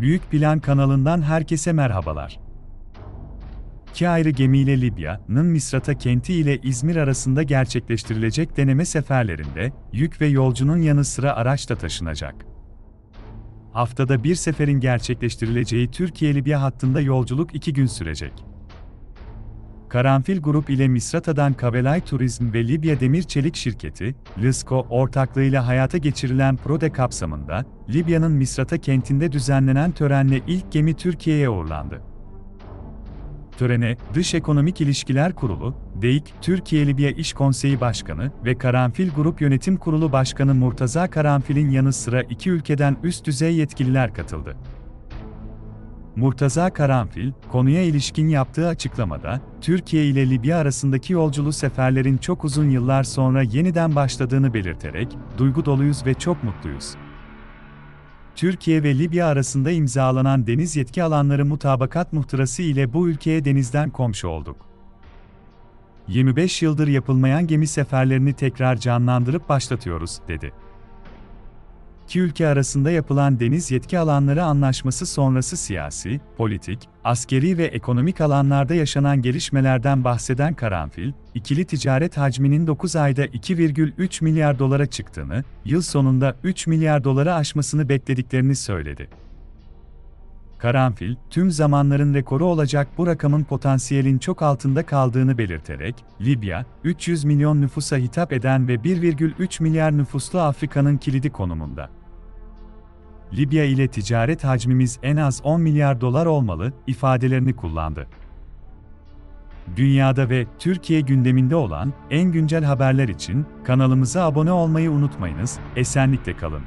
Büyük Plan kanalından herkese merhabalar. İki ayrı gemiyle Libya'nın Misrata kenti ile İzmir arasında gerçekleştirilecek deneme seferlerinde yük ve yolcunun yanı sıra araç da taşınacak. Haftada bir seferin gerçekleştirileceği Türkiye-Libya hattında yolculuk iki gün sürecek. Karanfil Grup ile Misrata'dan Kabelay Turizm ve Libya Demir Çelik Şirketi, LISCO ortaklığıyla hayata geçirilen PRODE kapsamında, Libya'nın Misrata kentinde düzenlenen törenle ilk gemi Türkiye'ye uğurlandı. Törene, Dış Ekonomik İlişkiler Kurulu, DEİK, Türkiye-Libya İş Konseyi Başkanı ve Karanfil Grup Yönetim Kurulu Başkanı Murtaza Karanfil'in yanı sıra iki ülkeden üst düzey yetkililer katıldı. Murtaza Karanfil, konuya ilişkin yaptığı açıklamada, Türkiye ile Libya arasındaki yolculuğu seferlerin çok uzun yıllar sonra yeniden başladığını belirterek, duygu doluyuz ve çok mutluyuz. Türkiye ve Libya arasında imzalanan deniz yetki alanları mutabakat muhtırası ile bu ülkeye denizden komşu olduk. 25 yıldır yapılmayan gemi seferlerini tekrar canlandırıp başlatıyoruz, dedi iki ülke arasında yapılan deniz yetki alanları anlaşması sonrası siyasi, politik, askeri ve ekonomik alanlarda yaşanan gelişmelerden bahseden Karanfil, ikili ticaret hacminin 9 ayda 2,3 milyar dolara çıktığını, yıl sonunda 3 milyar doları aşmasını beklediklerini söyledi. Karanfil, tüm zamanların rekoru olacak bu rakamın potansiyelin çok altında kaldığını belirterek, Libya, 300 milyon nüfusa hitap eden ve 1,3 milyar nüfuslu Afrika'nın kilidi konumunda. Libya ile ticaret hacmimiz en az 10 milyar dolar olmalı ifadelerini kullandı. Dünyada ve Türkiye gündeminde olan en güncel haberler için kanalımıza abone olmayı unutmayınız. Esenlikle kalın.